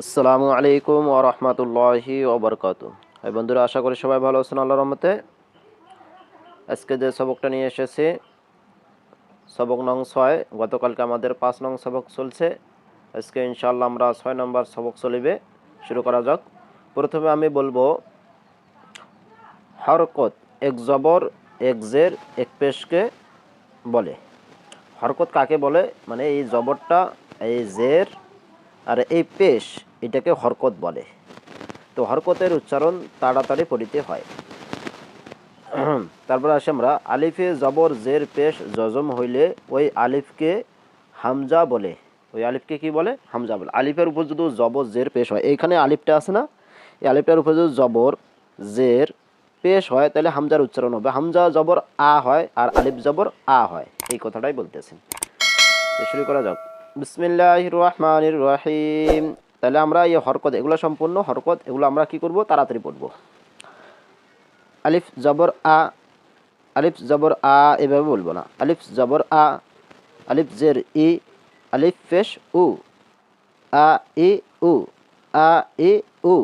আসসালামু আলাইকুম ওয়া রাহমাতুল্লাহি ওয়া বারাকাতু এই বন্ধুরা, আশা করি সবাই ভালো আছেন, আল্লাহর রহমতে। আজকে যে সবকটা নিয়ে এসেছি, সবক নং ছয়, গতকালকে আমাদের পাঁচ নং সবক চলছে। আজকে ইনশাআল্লাহ আমরা ছয় নম্বর সবক চলিবে, শুরু করা যাক। প্রথমে আমি বলব, হরকত এক জবর, এক জের, এক পেশকে বলে। হরকত কাকে বলে? মানে এই জবরটা, এই জের আর এই পেশ এটাকে হরকত বলে। তো হরকতের উচ্চারণ তাড়াতাড়ি পড়িতে হয়। তারপর আসি আমরা, আলিফে জবর জের পেশ জজম হইলে ওই আলিফকে হামজা বলে। ওই আলিফকে কি বলে? হামজা বলে। আলিফের উপর যদি জবর জের পেশ হয়, এইখানে আলিফটা আছে না? এই আলিফটার উপর যদি জবর জের পেশ হয়, তাহলে হামজার উচ্চারণ হবে। হামজা জবর আ হয় আর আলিফ জবর আ হয়। এই কথাটাই বলতেছেন শুরু করা যাক। বিসমিল্লাহ রহমানির রহিম তাহলে আমরা এই হরকত, এগুলো সম্পূর্ণ হরকত, এগুলো আমরা কি করব? তাড়াতাড়ি পড়ব। আলিফ জবর আ, আলিফ জবর আ, এভাবে বলব না। আলিফ জবর আ, আলিফ জের ই, আলিফ ফেশ উ, আ, ই, উ, আ, ই, উ।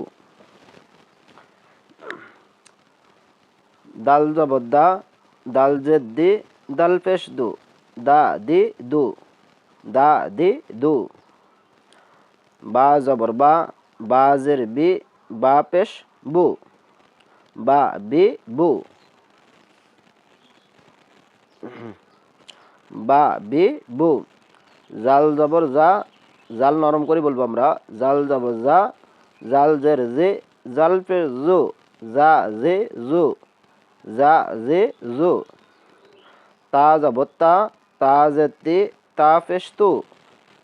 দাল জবর দা, দাল জেদ দি, দাল পেশ দু, দা, দি, দু। দা দি দু বা জবর বা বাজের বি বা পেশ বু বা বি বু বা বি বু জাল জবর যা জাল নরম করে বলব আমরা। জাল জবর যা জাল জের জে জাল পে জু যা জে জু যা জে জু তা জবর তা তা জে তে পেশ তু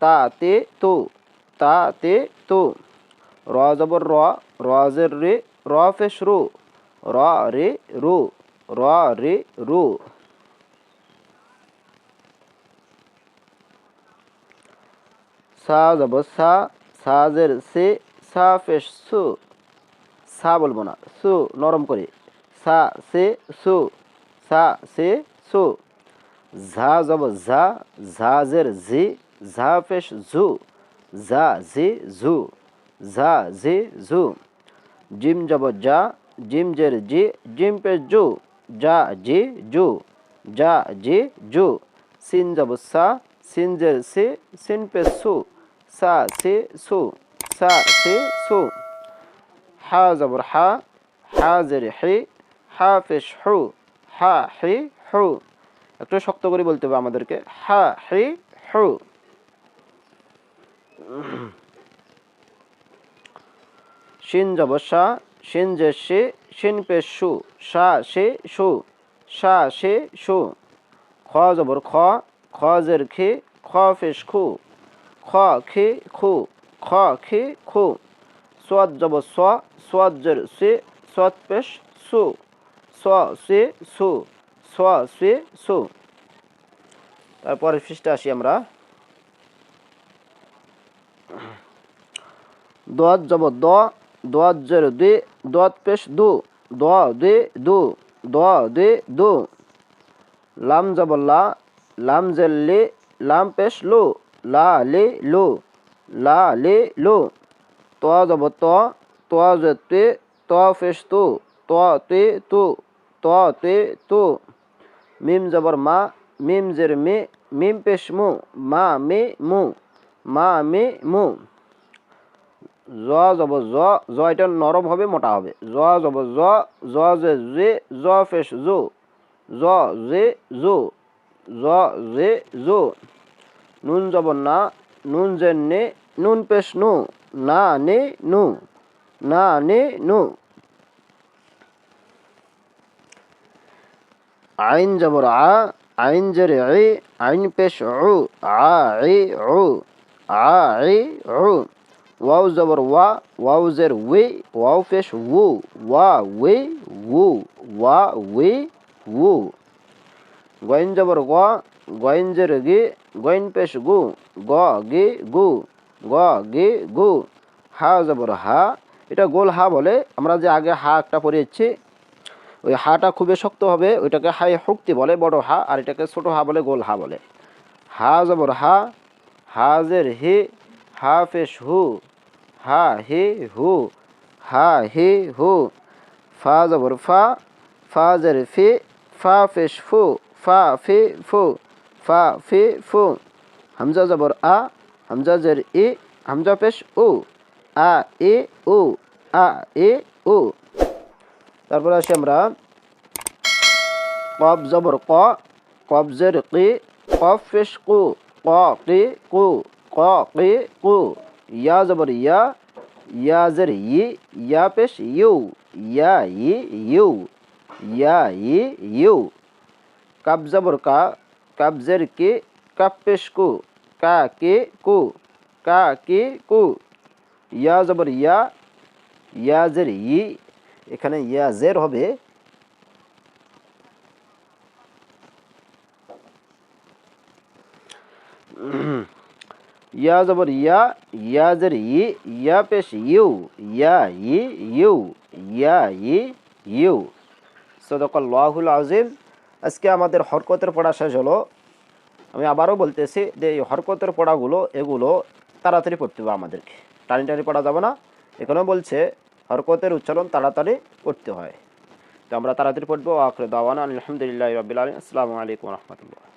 তা তে, তু তা তে। তু র জবর র র জের রে, র পেশ রু র রে, রু র রে। রু সা জবর সা সাজের সে, সা পেশ সু সা বলব না, সু, নরম করে। সা সে সু, সা সে সু। ঝা জব ঝা ঝাজের ঝি, ঝা পেশ ঝু, ঝা ঝি ঝু, ঝা ঝি ঝু। জিম জব যা, জিম জের জি, জিম পেশ জু যা জি জু যা জি জু সিন জব সা, সিন জের সে, সিন পেশ সু, সা সে সু, সা সে সু। হা জবর হা হা জের হে, হা পেশ হু, হা হে হু। একটু শক্ত করে বলতে হবে আমাদেরকে। হা, হে, হু। শিন জব সা শিন যে সে শিন পে সু সা সে সু সা সে সু খ জবর, খ খ জের খে, খ ফেস খু, খ খে খু, খ খে খু। সোয়াদ জব, স সোয়াদ জের, সে সোয়াদ পেশ, সু, স, সে, সু। স, সে, সু। তারপরে ফিসটা আসি আমরা। দোয়াত জব, দ, দোয়াত জের দুই দোয়াত পেশ, দু। দোয়া দুই দু। দোয়া দুই দু। লাম জব, লা। লাম জের, লি। লাম পেশ, লু। লা, লি, লু। লা, লি, লু। তোয়া জব, ত। তোয়া জে তে তোয়া পেশ, তু। তোয়া তে, তু। তোয়া তে, তু। মিম জবর মা, মিম জের মে, মিম পেশ মু, মা মে মু, মা মে মু। জ জব জ জ এটা নরম হবে, মোটা হবে। জ জব জ জ জে জে, জ ফেস জো। জ জে জো, জ জে জো। নুন জব না, নুন জে নে, নুন পেশ নু, না নে নু, না নে নু। আইন জবর আ, আইন জের ই, আইন পেশ উ, আ উ আ উ। ওয়াও জবর ওয়া, ওয়াও জের ওয়ে ওয়াও পেশ উ, ওয়া ওয়ে উ, ওয়া ওয়ে উ। গয়েন জবর গ গয়েন জের গি গয়েন পেশ গু, গ, গে, গু, গ, গে, গু। হা জবর হা, এটা গোল হা বলে আমরা যে আগে হা একটা পড়িয়েছি ওই হাটা খুবই শক্ত হবে, ওইটাকে হাই শক্তি বলে, বড় হা, আর এটাকে ছোট হা বলে গোল হা বলে। হা জবর হা হাজের হি, হা ফেস হু, হা হে হু, হা হে হু, ফা জবর ফা ফা জের ফি, ফা ফেস ফু, ফা ফি ফু, ফা ফি ফু। হামজা জবর আ, হামজা জের ই, হামজা পেশ উ, আ ই উ, আ ই উ। তারপরে আসি আমরা কব জবর ক কব জের কি কফ পেশ কু ক কি কু ক কি কু ইয়া জবর ইয়া ইয়া জের ই ইয়া পেশ ইউ ইয়া ই ইউ ইয়া ই ইউ কাব জবর কা কাব জের কি কাপ পেশ কু কা কি কু কা কি কু ইয়া জবর ইয়া ইয়া জের ই এখানে ইয়া জের হবে। ইয়া জবর ইয়া ইয়া জের ই, ইয়া পেশ ইউ, ইয়া ই, ইউ, ইয়া ই, ইউ। সদকাল্লাহুল আজিম আজকে আমাদের হরকতের পড়া শেষ হলো। আমি আবারও বলতেছি যে এই হরকতের পড়াগুলো, এগুলো তাড়াতাড়ি পড়তে হবে আমাদেরকে। টানি টানি পড়া যাবে না। এখানেও বলছে হরকতের উচ্চারণ তাড়াতাড়ি করতে হয়। তো আমরা তাড়াতাড়ি পড়ব। আখরে দাওয়ানা আলহামদুলিল্লাহ রবিল আলী আসসালামু আলাইকুম রহমতুল্লাহ।